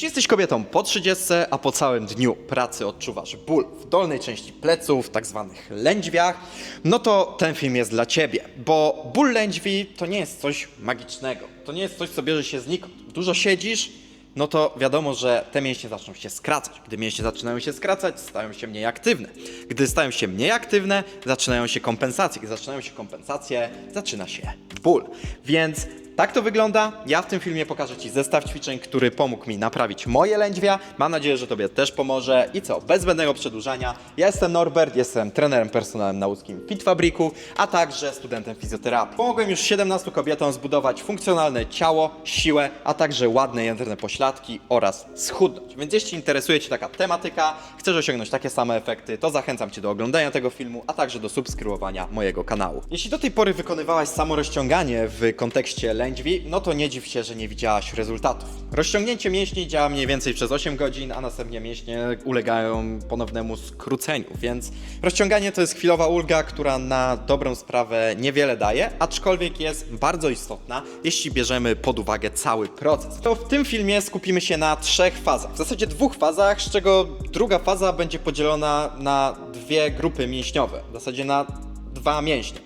Jeśli jesteś kobietą po 30, a po całym dniu pracy odczuwasz ból w dolnej części pleców, tak zwanych lędźwiach, no to ten film jest dla ciebie, bo ból lędźwi to nie jest coś magicznego. To nie jest coś, co bierze się znikąd. Dużo siedzisz, no to wiadomo, że te mięśnie zaczną się skracać. Gdy mięśnie zaczynają się skracać, stają się mniej aktywne. Gdy stają się mniej aktywne, zaczynają się kompensacje. Gdy zaczynają się kompensacje, zaczyna się ból. Więc tak to wygląda. Ja w tym filmie pokażę Ci zestaw ćwiczeń, który pomógł mi naprawić moje lędźwia. Mam nadzieję, że Tobie też pomoże. I co, bez zbędnego przedłużania, ja jestem Norbert, jestem trenerem personalnym na łódzkim Fit Fabriku, a także studentem fizjoterapii. Pomogłem już 17 kobietom zbudować funkcjonalne ciało, siłę, a także ładne jędrne pośladki oraz schudnąć. Więc jeśli interesuje Cię taka tematyka, chcesz osiągnąć takie same efekty, to zachęcam Cię do oglądania tego filmu, a także do subskrybowania mojego kanału. Jeśli do tej pory wykonywałaś samo rozciąganie w kontekście lędźwi, no to nie dziw się, że nie widziałaś rezultatów. Rozciągnięcie mięśni działa mniej więcej przez 8 godzin, a następnie mięśnie ulegają ponownemu skróceniu, więc rozciąganie to jest chwilowa ulga, która na dobrą sprawę niewiele daje, aczkolwiek jest bardzo istotna, jeśli bierzemy pod uwagę cały proces. To w tym filmie skupimy się na trzech fazach, w zasadzie dwóch fazach, z czego druga faza będzie podzielona na dwie grupy mięśniowe, w zasadzie na dwa mięśnie.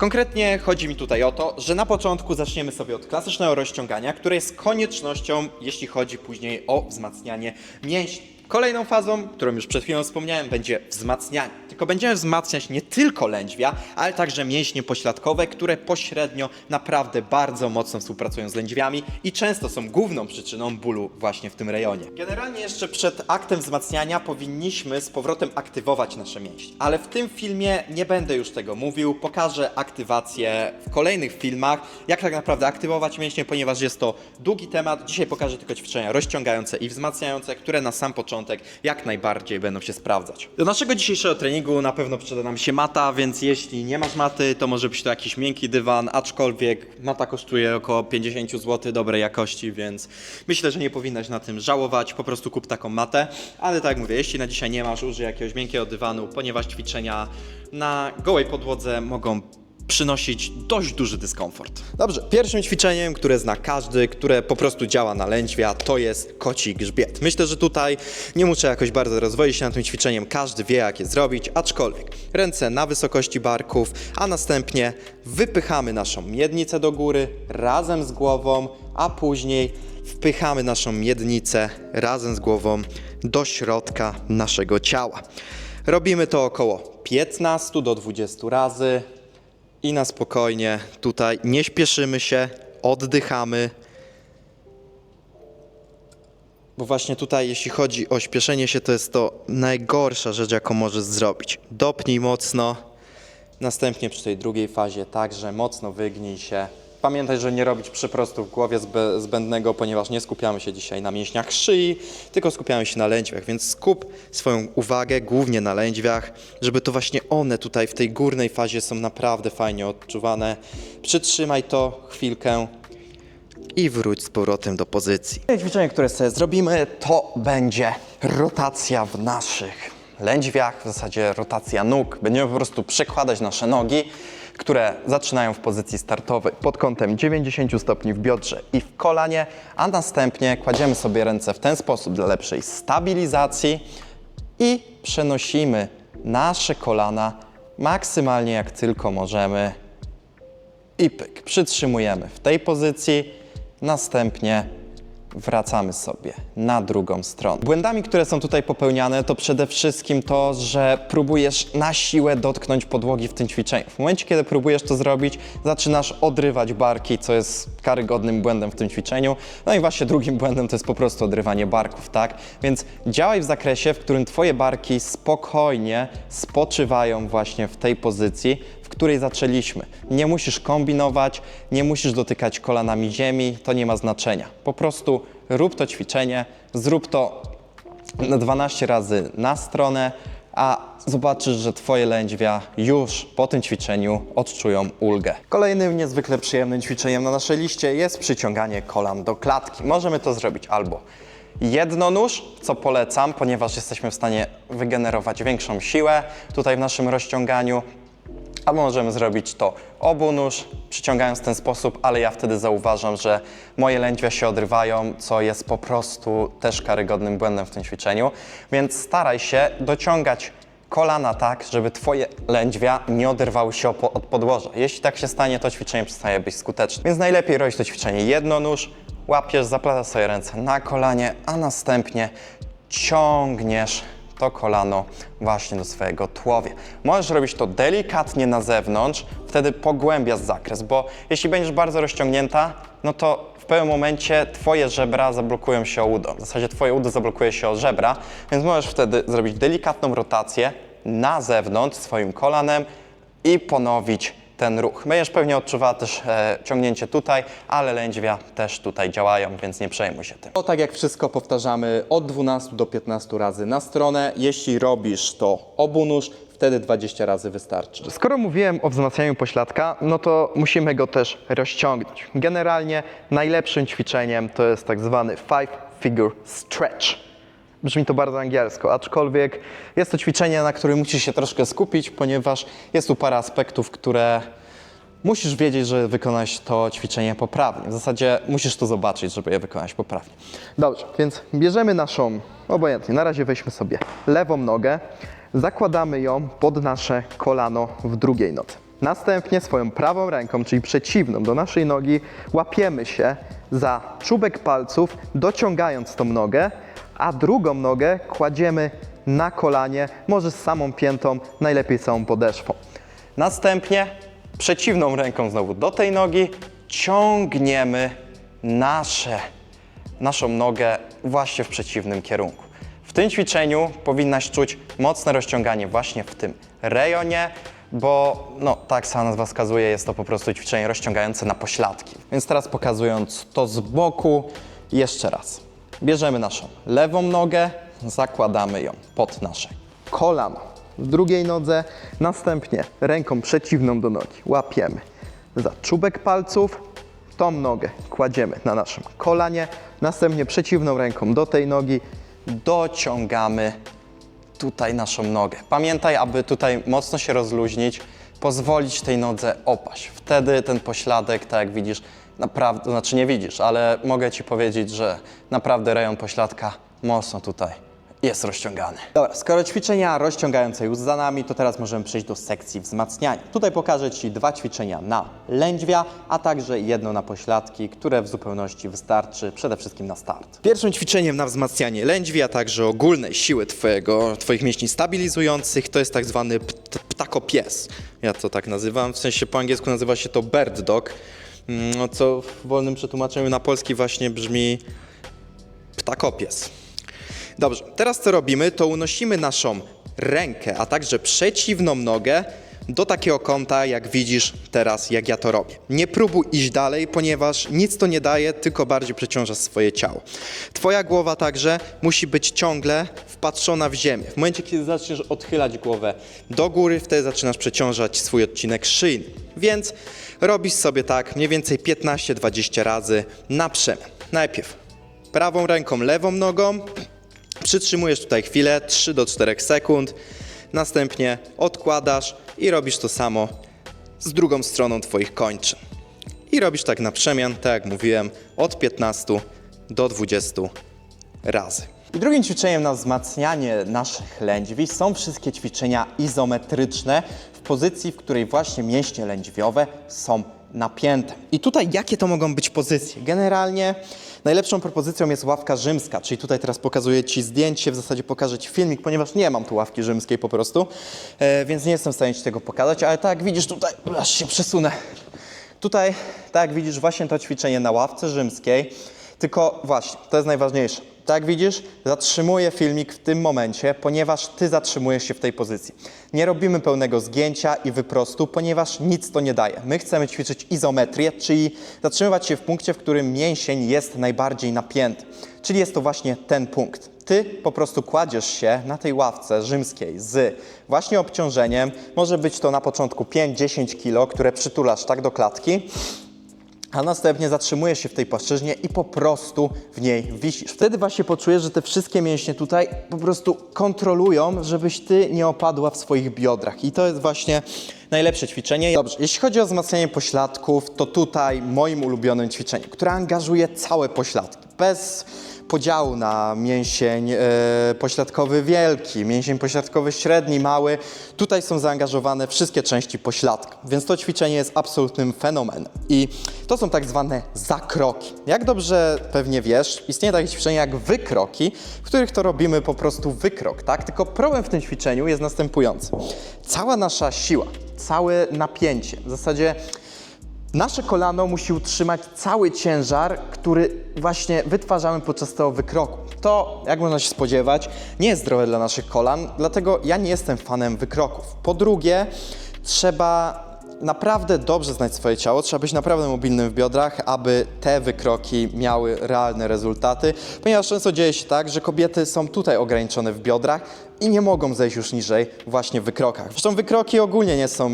Konkretnie chodzi mi tutaj o to, że na początku zaczniemy sobie od klasycznego rozciągania, które jest koniecznością, jeśli chodzi później o wzmacnianie mięśni. Kolejną fazą, którą już przed chwilą wspomniałem, będzie wzmacnianie. Tylko będziemy wzmacniać nie tylko lędźwia, ale także mięśnie pośladkowe, które pośrednio naprawdę bardzo mocno współpracują z lędźwiami i często są główną przyczyną bólu właśnie w tym rejonie. Generalnie jeszcze przed aktem wzmacniania powinniśmy z powrotem aktywować nasze mięśnie. Ale w tym filmie nie będę już tego mówił, pokażę aktywację w kolejnych filmach, jak tak naprawdę aktywować mięśnie, ponieważ jest to długi temat. Dzisiaj pokażę tylko ćwiczenia rozciągające i wzmacniające, które na sam początek jak najbardziej będą się sprawdzać. Do naszego dzisiejszego treningu na pewno przyda nam się mata, więc jeśli nie masz maty, to może być to jakiś miękki dywan, aczkolwiek mata kosztuje około 50 zł dobrej jakości, więc myślę, że nie powinnaś na tym żałować, po prostu kup taką matę. Ale tak jak mówię, jeśli na dzisiaj nie masz, użyj jakiegoś miękkiego dywanu, ponieważ ćwiczenia na gołej podłodze mogą przynosić dość duży dyskomfort. Dobrze, pierwszym ćwiczeniem, które zna każdy, które po prostu działa na lędźwia, to jest koci grzbiet. Myślę, że tutaj nie muszę jakoś bardzo rozwoić się nad tym ćwiczeniem, każdy wie jak je zrobić, aczkolwiek ręce na wysokości barków, a następnie wypychamy naszą miednicę do góry razem z głową, a później wpychamy naszą miednicę razem z głową do środka naszego ciała. Robimy to około 15 do 20 razy i na spokojnie tutaj nie śpieszymy się, oddychamy. Bo właśnie tutaj, jeśli chodzi o śpieszenie się, to jest to najgorsza rzecz, jaką możesz zrobić. Dopnij mocno, następnie przy tej drugiej fazie także mocno wygnij się. Pamiętaj, że nie robić przyprostu w głowie zbę- zbędnego, ponieważ nie skupiamy się dzisiaj na mięśniach szyi, tylko skupiamy się na lędźwiach, więc skup swoją uwagę głównie na lędźwiach, żeby to właśnie one tutaj w tej górnej fazie są naprawdę fajnie odczuwane. Przytrzymaj to chwilkę i wróć z powrotem do pozycji. Ćwiczenie, które sobie zrobimy, to będzie rotacja w naszych lędźwiach, w zasadzie rotacja nóg. Będziemy po prostu przekładać nasze nogi, które zaczynają w pozycji startowej pod kątem 90 stopni w biodrze i w kolanie, a następnie kładziemy sobie ręce w ten sposób dla lepszej stabilizacji i przenosimy nasze kolana maksymalnie jak tylko możemy i pyk. Przytrzymujemy w tej pozycji, następnie wracamy sobie na drugą stronę. Błędami, które są tutaj popełniane, to przede wszystkim to, że próbujesz na siłę dotknąć podłogi w tym ćwiczeniu. W momencie, kiedy próbujesz to zrobić, zaczynasz odrywać barki, co jest karygodnym błędem w tym ćwiczeniu. No i właśnie drugim błędem to jest po prostu odrywanie barków, tak? Więc działaj w zakresie, w którym twoje barki spokojnie spoczywają właśnie w tej pozycji, w której zaczęliśmy. Nie musisz kombinować, nie musisz dotykać kolanami ziemi, to nie ma znaczenia. Po prostu rób to ćwiczenie, zrób to na 12 razy na stronę, a zobaczysz, że Twoje lędźwia już po tym ćwiczeniu odczują ulgę. Kolejnym niezwykle przyjemnym ćwiczeniem na naszej liście jest przyciąganie kolan do klatki. Możemy to zrobić albo jednonóż, co polecam, ponieważ jesteśmy w stanie wygenerować większą siłę tutaj w naszym rozciąganiu, Albo możemy zrobić to obu nóż, przyciągając w ten sposób, ale ja wtedy zauważam, że moje lędźwia się odrywają, co jest po prostu też karygodnym błędem w tym ćwiczeniu. Więc staraj się dociągać kolana tak, żeby Twoje lędźwia nie oderwały się od podłoża. Jeśli tak się stanie, to ćwiczenie przestaje być skuteczne. Więc najlepiej robić to ćwiczenie jednonóż, łapiesz, zaplatasz sobie ręce na kolanie, a następnie ciągniesz to kolano właśnie do swojego tułowia. Możesz robić to delikatnie na zewnątrz, wtedy pogłębiasz zakres, bo jeśli będziesz bardzo rozciągnięta, no to w pewnym momencie twoje żebra zablokują się o udo. W zasadzie twoje udo zablokuje się o żebra, więc możesz wtedy zrobić delikatną rotację na zewnątrz swoim kolanem i ponowić ten ruch. Będziesz pewnie odczuwała też e, ciągnięcie tutaj, ale lędźwia też tutaj działają, więc nie przejmuj się tym. To tak jak wszystko powtarzamy od 12 do 15 razy na stronę. Jeśli robisz to obu nóż, wtedy 20 razy wystarczy. Skoro mówiłem o wzmacnianiu pośladka, no to musimy go też rozciągnąć. Generalnie najlepszym ćwiczeniem to jest tak zwany five figure stretch. Brzmi to bardzo angielsko, aczkolwiek jest to ćwiczenie, na którym musisz się troszkę skupić, ponieważ jest tu parę aspektów, które musisz wiedzieć, że wykonać to ćwiczenie poprawnie. W zasadzie musisz to zobaczyć, żeby je wykonać poprawnie. Dobrze, więc bierzemy naszą, obojętnie, na razie weźmy sobie lewą nogę, zakładamy ją pod nasze kolano w drugiej nodze. Następnie swoją prawą ręką, czyli przeciwną do naszej nogi, łapiemy się za czubek palców, dociągając tą nogę, a drugą nogę kładziemy na kolanie, może z samą piętą, najlepiej całą podeszwą. Następnie przeciwną ręką znowu do tej nogi ciągniemy nasze, naszą nogę właśnie w przeciwnym kierunku. W tym ćwiczeniu powinnaś czuć mocne rozciąganie właśnie w tym rejonie, bo no, tak sama nazwa wskazuje, jest to po prostu ćwiczenie rozciągające na pośladki. Więc teraz pokazując to z boku, jeszcze raz. Bierzemy naszą lewą nogę, zakładamy ją pod nasze kolano w drugiej nodze, następnie ręką przeciwną do nogi łapiemy za czubek palców, tą nogę kładziemy na naszym kolanie, następnie przeciwną ręką do tej nogi dociągamy tutaj naszą nogę. Pamiętaj, aby tutaj mocno się rozluźnić, pozwolić tej nodze opaść. Wtedy ten pośladek, tak jak widzisz, naprawdę, znaczy nie widzisz, ale mogę Ci powiedzieć, że naprawdę rejon pośladka mocno tutaj jest rozciągany. Dobra, skoro ćwiczenia rozciągające już za nami, to teraz możemy przejść do sekcji wzmacniania. Tutaj pokażę Ci dwa ćwiczenia na lędźwia, a także jedno na pośladki, które w zupełności wystarczy przede wszystkim na start. Pierwszym ćwiczeniem na wzmacnianie lędźwi, a także ogólnej siły twojego, Twoich mięśni stabilizujących to jest tak zwany pt- ptakopies. Ja to tak nazywam, w sensie po angielsku nazywa się to bird dog, mm, co w wolnym przetłumaczeniu na polski właśnie brzmi ptakopies. Dobrze, teraz co robimy, to unosimy naszą rękę, a także przeciwną nogę do takiego kąta, jak widzisz teraz, jak ja to robię. Nie próbuj iść dalej, ponieważ nic to nie daje, tylko bardziej przeciążasz swoje ciało. Twoja głowa także musi być ciągle wpatrzona w ziemię. W momencie, kiedy zaczniesz odchylać głowę do góry, wtedy zaczynasz przeciążać swój odcinek szyjny. Więc robisz sobie tak mniej więcej 15-20 razy na przemian. Najpierw prawą ręką, lewą nogą, Przytrzymujesz tutaj chwilę, 3 do 4 sekund, następnie odkładasz i robisz to samo z drugą stroną Twoich kończyn. I robisz tak na przemian, tak jak mówiłem, od 15 do 20 razy. I drugim ćwiczeniem na wzmacnianie naszych lędźwi są wszystkie ćwiczenia izometryczne w pozycji, w której właśnie mięśnie lędźwiowe są napięte. I tutaj jakie to mogą być pozycje? Generalnie najlepszą propozycją jest ławka rzymska, czyli tutaj teraz pokazuję Ci zdjęcie, w zasadzie pokażę Ci filmik, ponieważ nie mam tu ławki rzymskiej po prostu, e, więc nie jestem w stanie Ci tego pokazać, ale tak widzisz tutaj, aż się przesunę. Tutaj, tak widzisz, właśnie to ćwiczenie na ławce rzymskiej, tylko właśnie, to jest najważniejsze. Tak widzisz, zatrzymuję filmik w tym momencie, ponieważ Ty zatrzymujesz się w tej pozycji. Nie robimy pełnego zgięcia i wyprostu, ponieważ nic to nie daje. My chcemy ćwiczyć izometrię, czyli zatrzymywać się w punkcie, w którym mięsień jest najbardziej napięty. Czyli jest to właśnie ten punkt. Ty po prostu kładziesz się na tej ławce rzymskiej z właśnie obciążeniem. Może być to na początku 5-10 kg, które przytulasz tak do klatki a następnie zatrzymujesz się w tej płaszczyźnie i po prostu w niej wisisz. Wtedy właśnie poczujesz, że te wszystkie mięśnie tutaj po prostu kontrolują, żebyś ty nie opadła w swoich biodrach. I to jest właśnie najlepsze ćwiczenie. Dobrze, jeśli chodzi o wzmacnianie pośladków, to tutaj moim ulubionym ćwiczeniem, które angażuje całe pośladki, bez podziału na mięsień e, pośladkowy wielki, mięsień pośladkowy średni, mały. Tutaj są zaangażowane wszystkie części pośladka, więc to ćwiczenie jest absolutnym fenomenem. I to są tak zwane zakroki. Jak dobrze pewnie wiesz, istnieje takie ćwiczenie jak wykroki, w których to robimy po prostu wykrok, tak? Tylko problem w tym ćwiczeniu jest następujący. Cała nasza siła, całe napięcie, w zasadzie Nasze kolano musi utrzymać cały ciężar, który właśnie wytwarzamy podczas tego wykroku. To, jak można się spodziewać, nie jest zdrowe dla naszych kolan, dlatego ja nie jestem fanem wykroków. Po drugie, trzeba naprawdę dobrze znać swoje ciało, trzeba być naprawdę mobilnym w biodrach, aby te wykroki miały realne rezultaty, ponieważ często dzieje się tak, że kobiety są tutaj ograniczone w biodrach i nie mogą zejść już niżej właśnie w wykrokach. Zresztą wykroki ogólnie nie są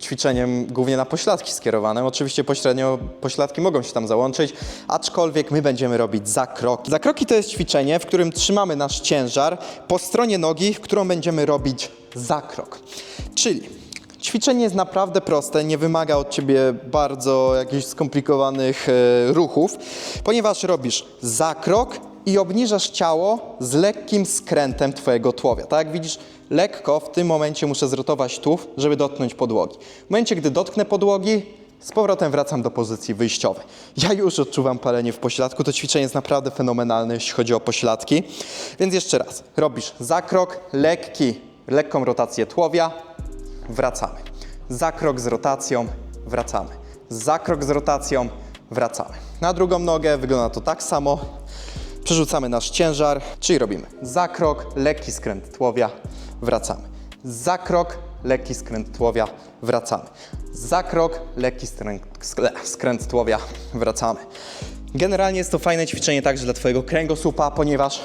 ćwiczeniem głównie na pośladki skierowane. Oczywiście pośrednio pośladki mogą się tam załączyć, aczkolwiek my będziemy robić zakroki. Zakroki to jest ćwiczenie, w którym trzymamy nasz ciężar po stronie nogi, którą będziemy robić zakrok. Czyli Ćwiczenie jest naprawdę proste, nie wymaga od ciebie bardzo jakichś skomplikowanych e, ruchów, ponieważ robisz zakrok i obniżasz ciało z lekkim skrętem twojego tułowia. Tak jak widzisz, lekko w tym momencie muszę zrotować tułów, żeby dotknąć podłogi. W momencie, gdy dotknę podłogi, z powrotem wracam do pozycji wyjściowej. Ja już odczuwam palenie w pośladku, to ćwiczenie jest naprawdę fenomenalne, jeśli chodzi o pośladki. Więc jeszcze raz, robisz zakrok, lekki, lekką rotację tułowia, wracamy. Zakrok z rotacją, wracamy. Zakrok z rotacją, wracamy. Na drugą nogę wygląda to tak samo. Przerzucamy nasz ciężar, czyli robimy zakrok, lekki skręt tułowia, wracamy. Zakrok, lekki skręt tułowia, wracamy. Zakrok, lekki skręt, skręt tułowia, wracamy. Generalnie jest to fajne ćwiczenie także dla Twojego kręgosłupa, ponieważ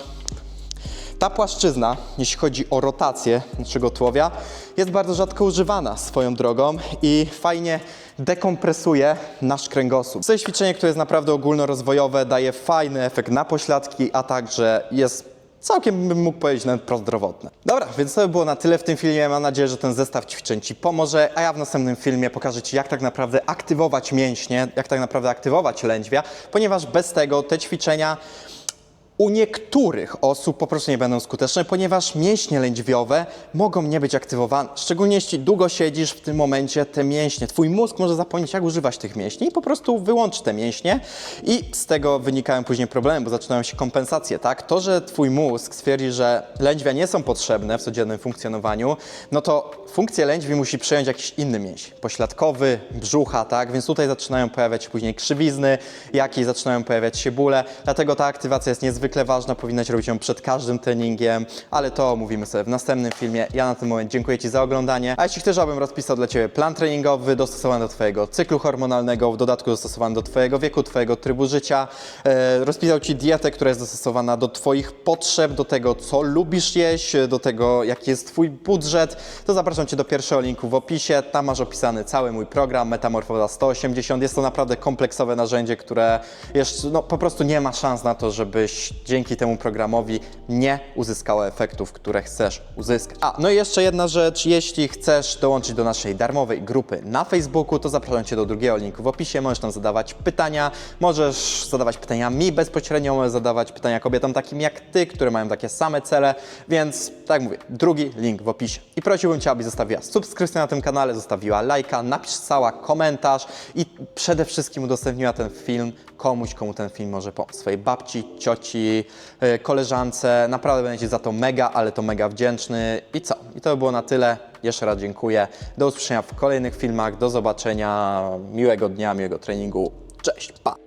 ta płaszczyzna, jeśli chodzi o rotację naszego tułowia, jest bardzo rzadko używana swoją drogą i fajnie dekompresuje nasz kręgosłup. To jest ćwiczenie, które jest naprawdę ogólnorozwojowe, daje fajny efekt na pośladki, a także jest całkiem, bym mógł powiedzieć, nawet prozdrowotne. Dobra, więc to by było na tyle w tym filmie. Mam nadzieję, że ten zestaw ćwiczeń Ci pomoże, a ja w następnym filmie pokażę Ci, jak tak naprawdę aktywować mięśnie, jak tak naprawdę aktywować lędźwia, ponieważ bez tego te ćwiczenia u niektórych osób po prostu nie będą skuteczne, ponieważ mięśnie lędźwiowe mogą nie być aktywowane. Szczególnie jeśli długo siedzisz w tym momencie, te mięśnie, twój mózg może zapomnieć, jak używać tych mięśni i po prostu wyłączy te mięśnie i z tego wynikają później problemy, bo zaczynają się kompensacje, tak? To, że twój mózg stwierdzi, że lędźwia nie są potrzebne w codziennym funkcjonowaniu, no to funkcję lędźwi musi przejąć jakiś inny mięsień, pośladkowy, brzucha, tak? Więc tutaj zaczynają pojawiać się później krzywizny, jakieś zaczynają pojawiać się bóle, dlatego ta aktywacja jest niezwykle ważna, powinnaś robić ją przed każdym treningiem, ale to omówimy sobie w następnym filmie. Ja na ten moment dziękuję Ci za oglądanie, a jeśli chcesz, abym rozpisał dla Ciebie plan treningowy dostosowany do Twojego cyklu hormonalnego, w dodatku dostosowany do Twojego wieku, Twojego trybu życia, e, rozpisał Ci dietę, która jest dostosowana do Twoich potrzeb, do tego, co lubisz jeść, do tego, jaki jest Twój budżet, to zapraszam Cię do pierwszego linku w opisie. Tam masz opisany cały mój program Metamorfoza 180. Jest to naprawdę kompleksowe narzędzie, które jeszcze no, po prostu nie ma szans na to, żebyś dzięki temu programowi nie uzyskała efektów, które chcesz uzyskać. A, no i jeszcze jedna rzecz, jeśli chcesz dołączyć do naszej darmowej grupy na Facebooku, to zapraszam Cię do drugiego linku w opisie, możesz tam zadawać pytania, możesz zadawać pytania mi bezpośrednio, możesz zadawać pytania kobietom takim jak Ty, które mają takie same cele, więc tak mówię, drugi link w opisie. I prosiłbym Cię, abyś zostawiła subskrypcję na tym kanale, zostawiła lajka, napisała komentarz i przede wszystkim udostępniła ten film komuś, komu ten film może pomóc. Swojej babci, cioci, yy, koleżance. Naprawdę będę Ci za to mega, ale to mega wdzięczny. I co? I to by było na tyle. Jeszcze raz dziękuję. Do usłyszenia w kolejnych filmach. Do zobaczenia. Miłego dnia, miłego treningu. Cześć. Pa!